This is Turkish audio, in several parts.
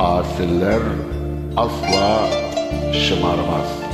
asiller asla şımarmaz.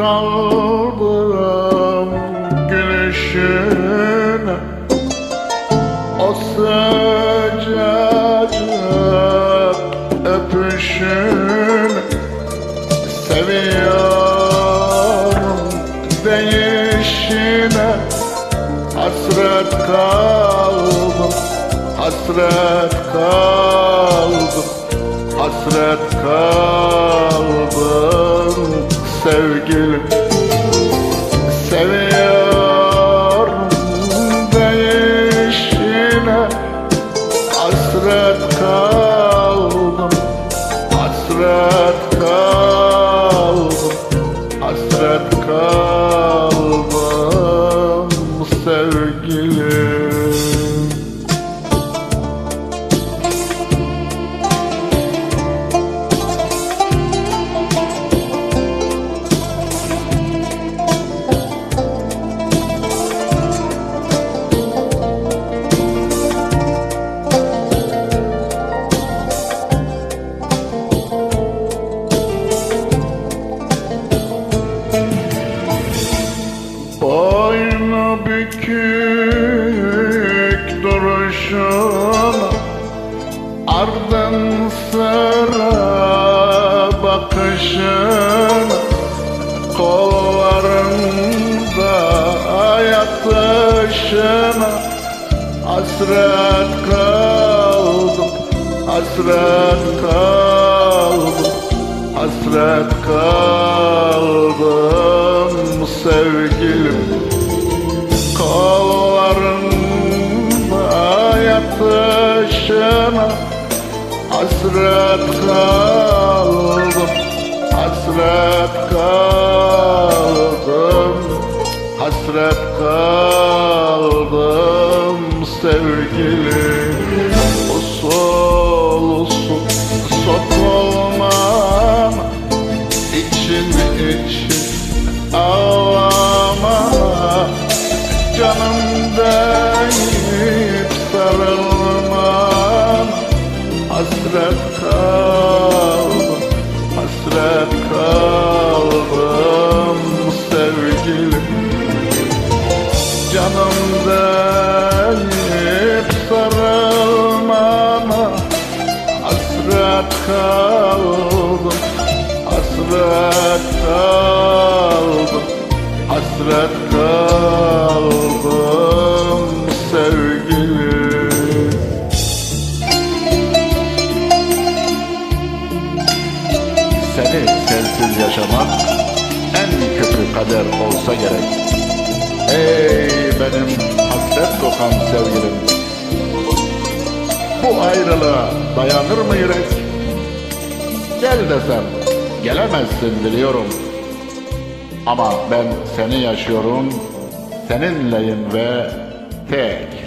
Kaldım gülüşüne O sıcacık öpüşüne Seviyorum değişine Hasret kaldım, hasret kaldım Hasret kaldım sevgilim Seviyorum değişine Hasret kaldım Hasret kaldım Hasret kaldım sevgilim duruşuna Ardın sıra bakışına Kollarında yatışına Hasret kaldım, hasret kaldım Hasret kaldım sevgilim Yatışına Hasret kaldım Hasret kaldım Hasret kaldım sevgilim Hasret kaldım, hasret kaldım sevgilim. Canım sensiz yaşamak en kötü kader olsa gerek Ey benim hasret kokan sevgilim Bu ayrılığa dayanır mı yürek? Gel desem gelemezsin biliyorum Ama ben seni yaşıyorum Seninleyim ve tek